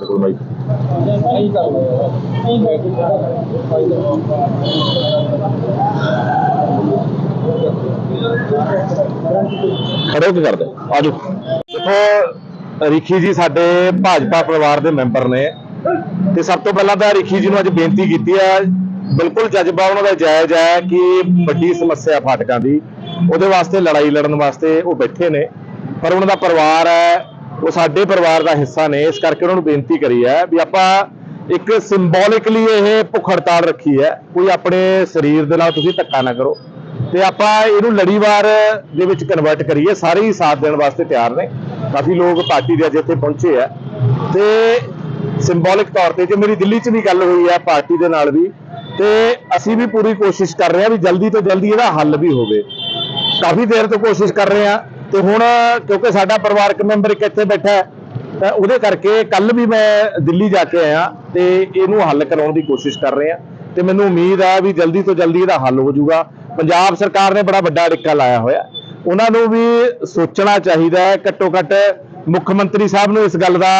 ਨਹੀਂ ਖੜੇ ਹੋ ਕੇ ਕਰਦੇ ਆਜੋ। ਦੇਖੋ, ਰਿਖੀ ਜੀ ਸਾਡੇ ਭਾਜਪਾ ਪਰਿਵਾਰ ਦੇ ਮੈਂਬਰ ਨੇ ਤੇ ਸਭ ਤੋਂ ਪਹਿਲਾਂ ਤਾਂ ਰਿਖੀ ਜੀ ਨੂੰ ਅੱਜ ਬੇਨਤੀ ਕੀਤੀ ਹੈ ਬਿਲਕੁਲ ਜਜ਼ਬਾ ਉਹਨਾਂ ਦਾ ਜਾਇਜ਼ ਹੈ ਕਿ ਵੱਡੀ ਸਮੱਸਿਆ ਫਾਟਕਾਂ ਦੀ, ਉਹਦੇ ਵਾਸਤੇ ਲੜਾਈ ਲੜਨ ਵਾਸਤੇ ਉਹ ਬੈਠੇ ਨੇ, ਪਰ ਉਹਨਾਂ ਦਾ ਪਰਿਵਾਰ ਹੈ ਉਹ ਸਾਡੇ ਪਰਿਵਾਰ ਦਾ ਹਿੱਸਾ ਨੇ, ਇਸ ਕਰਕੇ ਉਹਨਾਂ ਨੂੰ ਬੇਨਤੀ ਕਰੀ ਹੈ ਵੀ ਆਪਾਂ ਇੱਕ ਸਿੰਬੋਲਿਕਲੀ ਇਹ ਭੁੱਖ ਹੜਤਾਲ ਰੱਖੀ ਹੈ। ਕੋਈ ਆਪਣੇ ਸਰੀਰ ਦੇ ਨਾਲ ਤੁਸੀਂ ਧੱਕਾ ਨਾ ਕਰੋ। ਤੇ ਆਪਾਂ ਇਹਨੂੰ ਲੜੀਵਾਰ ਦੇ ਵਿੱਚ ਕਨਵਰਟ ਕਰੀਏ, ਸਾਰੇ ਹੀ ਸਾਥ ਦੇਣ ਵਾਸਤੇ ਤਿਆਰ ਨੇ। ਕਾਫੀ ਲੋਕ ਪਾਰਟੀ ਦੇ ਅੱਜ ਇੱਥੇ ਪਹੁੰਚੇ ਆ। ਤੇ ਸਿੰਬੋਲਿਕ ਤੌਰ ਤੇ ਜੇ ਮੇਰੀ ਦਿੱਲੀ 'ਚ ਵੀ ਗੱਲ ਹੋਈ ਹੈ, ਪਾਰਟੀ ਦੇ ਨਾਲ ਵੀ, ਤੇ ਅਸੀਂ ਵੀ ਪੂਰੀ ਕੋਸ਼ਿਸ਼ ਕਰ ਰਹੇ ਹਾਂ ਵੀ ਜਲਦੀ ਤੋਂ ਜਲਦੀ ਇਹਦਾ ਹੱਲ ਵੀ ਹੋਵੇ। ਕਾਫੀ ਦੇਰ ਤੋਂ ਕੋਸ਼ਿਸ਼ ਕਰ ਰਹੇ ਹਾਂ। ਤੇ ਹੁਣ ਕਿਉਂਕਿ ਸਾਡਾ ਪਰਿਵਾਰਕ ਮੈਂਬਰ ਇੱਕ ਇੱਥੇ ਬੈਠਾ ਹੈ, ਤਾਂ ਉਹਦੇ ਕਰਕੇ ਕੱਲ ਵੀ ਮੈਂ ਦਿੱਲੀ ਜਾ ਕੇ ਆਇਆ ਤੇ ਇਹਨੂੰ ਹੱਲ ਕਰਾਉਣ ਦੀ ਕੋਸ਼ਿਸ਼ ਕਰ ਰਹੇ। ਹਾਂ ਤੇ ਮੈਨੂੰ ਉਮੀਦ ਆ ਵੀ ਜਲਦੀ ਤੋਂ ਜਲਦੀ ਇਹਦਾ ਹੱਲ ਹੋ ਜਾਊਗਾ। ਪੰਜਾਬ ਸਰਕਾਰ ਨੇ ਬੜਾ ਵੱਡਾ ਅੜਿੱਕਾ ਲਾਇਆ ਹੋਇਆ। ਉਹਨਾਂ ਨੂੰ ਵੀ ਸੋਚਣਾ ਚਾਹੀਦਾ ਹੈ ਘੱਟੋ ਘੱਟ ਮੁੱਖ ਮੰਤਰੀ ਸਾਹਿਬ ਨੂੰ ਇਸ ਗੱਲ ਦਾ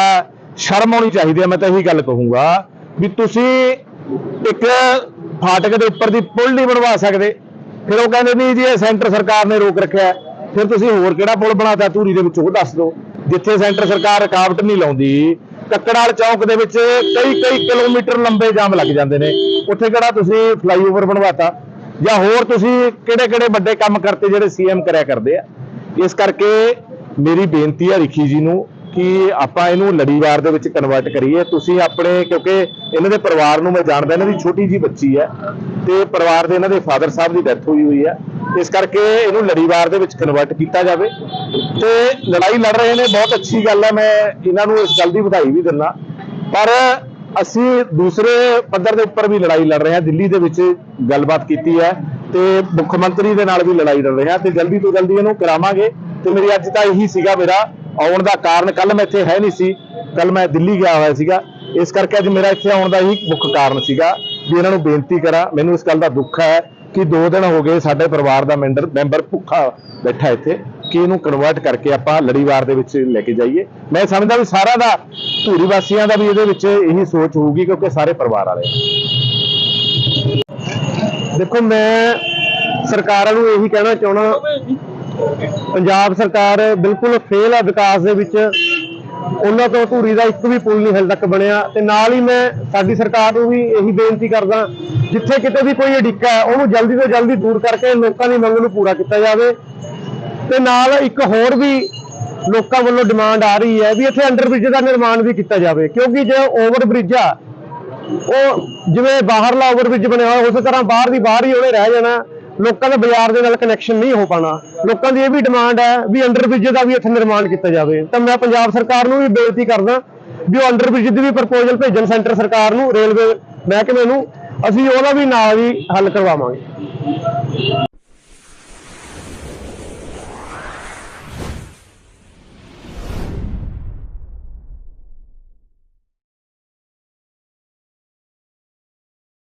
ਸ਼ਰਮ ਆਉਣੀ ਚਾਹੀਦੀ ਹੈ, ਮੈਂ ਤਾਂ ਇਹੀ ਗੱਲ ਕਹੂੰਗਾ ਵੀ ਤੁਸੀਂ ਇੱਕ ਫਾਟਕ ਦੇ ਉੱਪਰ ਦੀ ਪੁਲ ਨਹੀਂ ਬਣਵਾ ਸਕਦੇ। ਫਿਰ ਉਹ ਕਹਿੰਦੇ ਨਹੀਂ ਜੀ ਇਹ ਸੈਂਟਰ ਸਰਕਾਰ ਨੇ ਰੋਕ ਰੱਖਿਆ ਫਿਰ ਤੁਸੀਂ ਹੋਰ ਕਿਹੜਾ ਪੁਲ ਬਣਾਤਾ ਧੂਰੀ ਦੇ ਵਿੱਚ ਉਹ ਦੱਸ ਦਿਓ। ਜਿੱਥੇ ਸੈਂਟਰ ਸਰਕਾਰ ਰੁਕਾਵਟ ਨਹੀਂ ਲਾਉਂਦੀ, ਕੱਕੜਾਲ ਚੌਕ ਦੇ ਵਿੱਚ ਕਈ ਕਈ ਕਿਲੋਮੀਟਰ ਲੰਬੇ ਜਾਮ ਲੱਗ ਜਾਂਦੇ ਨੇ। ਉੱਥੇ ਕਿਹੜਾ ਤੁਸੀਂ ਫਲਾਈਓਵਰ ਬਣਵਾਤਾ? ਜਾਂ ਹੋਰ ਤੁਸੀਂ ਕਿਹੜੇ ਕਿਹੜੇ ਵੱਡੇ ਕੰਮ ਕਰਤੇ ਜਿਹੜੇ ਸੀਐਮ ਕਰਿਆ ਕਰਦੇ ਆ? ਇਸ ਕਰਕੇ ਮੇਰੀ ਬੇਨਤੀ ਹੈ ਰਿਖੀ ਜੀ ਨੂੰ ਕਿ ਆਪਾਂ ਇਹਨੂੰ ਲੜੀਵਾਰ ਦੇ ਵਿੱਚ ਕਨਵਰਟ ਕਰੀਏ। ਤੁਸੀਂ ਆਪਣੇ, ਕਿਉਂਕਿ ਇਹਨਾਂ ਦੇ ਪਰਿਵਾਰ ਨੂੰ ਮੈਂ ਜਾਣਦਾ, ਇਹਨਾਂ ਦੀ ਛੋਟੀ ਜੀ ਬੱਚੀ ਹੈ ਤੇ ਪਰਿਵਾਰ ਦੇ ਇਹਨਾਂ ਦੇ ਫਾਦਰ ਸਾਹਿਬ ਦੀ ਡੈਥ ਹੋਈ ਹੋਈ ਹੈ। ਇਸ ਕਰਕੇ ਇਹਨੂੰ ਲੜੀਵਾਰ ਦੇ ਵਿੱਚ ਕਨਵਰਟ ਕੀਤਾ ਜਾਵੇ। ਤੇ ਲੜਾਈ ਲੜ ਰਹੇ ਨੇ, ਬਹੁਤ ਅੱਛੀ ਗੱਲ ਹੈ। ਮੈਂ ਇਹਨਾਂ ਨੂੰ ਇਸ ਗੱਲ ਦੀ ਵਧਾਈ ਵੀ ਦਿੰਦਾ। ਪਰ ਅਸੀਂ ਦੂਸਰੇ ਪੱਧਰ ਦੇ ਉੱਪਰ ਵੀ ਲੜਾਈ ਲੜ ਰਹੇ ਹਾਂ। ਦਿੱਲੀ ਦੇ ਵਿੱਚ ਗੱਲਬਾਤ ਕੀਤੀ ਹੈ ਤੇ ਮੁੱਖ ਮੰਤਰੀ ਦੇ ਨਾਲ ਵੀ ਲੜਾਈ ਲੜ ਰਹੇ ਹਾਂ ਤੇ ਜਲਦੀ ਤੋਂ ਜਲਦੀ ਇਹਨੂੰ ਕਰਾਵਾਂਗੇ। ਤੇ ਮੇਰੀ ਅੱਜ ਤਾਂ ਇਹੀ ਸੀਗਾ ਮੇਰਾ ਆਉਣ ਦਾ ਕਾਰਨ ਕੱਲ ਮੈਂ ਇੱਥੇ ਹੈ ਨਹੀਂ ਸੀ। ਕੱਲ ਮੈਂ ਦਿੱਲੀ ਗਿਆ ਹੋਇਆ ਸੀਗਾ। ਇਸ ਕਰਕੇ ਅੱਜ ਮੇਰਾ ਇੱਥੇ ਆਉਣ ਦਾ ਹੀ ਮੁੱਖ ਕਾਰਨ ਸੀਗਾ ਵੀ ਇਹਨਾਂ ਨੂੰ ਬੇਨਤੀ ਕਰਾਂ। ਮੈਨੂੰ ਇਸ ਗੱਲ ਦਾ ਦੁੱਖ ਹੈ ਕਿ 2 ਦਿਨ ਹੋ ਗਏ ਸਾਡੇ ਪਰਿਵਾਰ ਦਾ ਮੈਂਬਰ ਮੈਂਬਰ ਭੁੱਖਾ ਬੈਠਾ ਇੱਥੇ ਕਿ ਇਹਨੂੰ ਕਨਵਰਟ ਕਰਕੇ ਆਪਾਂ ਲੜੀਵਾਰ ਦੇ ਵਿੱਚ ਲੈ ਕੇ ਜਾਈਏ। ਮੈਂ ਸਮਝਦਾ ਵੀ ਸਾਰਾ ਦਾ, ਧੂਰੀ ਵਾਸੀਆਂ ਦਾ ਵੀ ਇਹਦੇ ਵਿੱਚ ਇਹੀ ਸੋਚ ਹੋਊਗੀ ਕਿਉਂਕਿ ਸਾਰੇ ਪਰਿਵਾਰ ਵਾਲੇ ਦੇਖੋ, ਮੈਂ ਸਰਕਾਰਾਂ ਨੂੰ ਇਹੀ ਕਹਿਣਾ ਚਾਹਣਾ ਪੰਜਾਬ ਸਰਕਾਰ ਬਿਲਕੁਲ ਫੇਲ ਹੈ ਵਿਕਾਸ ਦੇ ਵਿੱਚ। ਉਹਨਾਂ ਤੋਂ ਧੂਰੀ ਦਾ ਇੱਕ ਵੀ ਪੁਲ ਨਹੀਂ ਹਲ ਤੱਕ ਬਣਿਆ। ਤੇ ਨਾਲ ਹੀ ਮੈਂ ਸਾਡੀ ਸਰਕਾਰ ਨੂੰ ਵੀ ਇਹੀ ਬੇਨਤੀ ਕਰਦਾ, ਜਿੱਥੇ ਕਿਤੇ ਵੀ ਕੋਈ ਅੜਿੱਕਾ ਹੈ, ਉਹਨੂੰ ਜਲਦੀ ਤੋਂ ਜਲਦੀ ਦੂਰ ਕਰਕੇ ਲੋਕਾਂ ਦੀ ਮੰਗ ਨੂੰ ਪੂਰਾ ਕੀਤਾ ਜਾਵੇ। ਤੇ ਨਾਲ ਇੱਕ ਹੋਰ ਵੀ ਲੋਕਾਂ ਵੱਲੋਂ ਡਿਮਾਂਡ ਆ ਰਹੀ ਹੈ ਵੀ ਇੱਥੇ ਅੰਡਰ ਬ੍ਰਿਜ ਦਾ ਨਿਰਮਾਣ ਵੀ ਕੀਤਾ ਜਾਵੇ। ਕਿਉਂਕਿ ਜੇ ਓਵਰਬ੍ਰਿਜ ਆ, ਉਹ ਜਿਵੇਂ ਬਾਹਰਲਾ ਓਵਰਬ੍ਰਿਜ ਬਣਿਆ ਹੋਇਆ, ਉਸੇ ਤਰ੍ਹਾਂ ਬਾਹਰ ਦੀ ਬਾਹਰ ਹੀ ਉਹਨੇ ਰਹਿ ਜਾਣਾ। ਲੋਕਾਂ ਦਾ ਬਾਜ਼ਾਰ ਦੇ ਨਾਲ ਕਨੈਕਸ਼ਨ ਨਹੀਂ ਹੋ ਪਾਣਾ ਲੋਕਾਂ ਦੀ ਇਹ ਵੀ ਡਿਮਾਂਡ ਹੈ ਵੀ ਅੰਡਰ ਬ੍ਰਿਜ ਦਾ ਵੀ ਇੱਥੇ ਨਿਰਮਾਣ ਕੀਤਾ ਜਾਵੇ। ਤਾਂ ਮੈਂ ਪੰਜਾਬ ਸਰਕਾਰ ਨੂੰ ਵੀ ਬੇਨਤੀ ਕਰਦਾ ਵੀ ਉਹ ਅੰਡਰ ਬ੍ਰਿਜ ਦੀ ਵੀ ਪ੍ਰਪੋਜ਼ਲ ਭੇਜਣ ਸੈਂਟਰ ਸਰਕਾਰ ਨੂੰ ਰੇਲਵੇ ਮਹਿਕਮੇ ਨੂੰ, ਅਸੀਂ ਉਹਦਾ ਵੀ ਨਾਲ ਹੀ ਹੱਲ ਕਰਵਾਵਾਂਗੇ।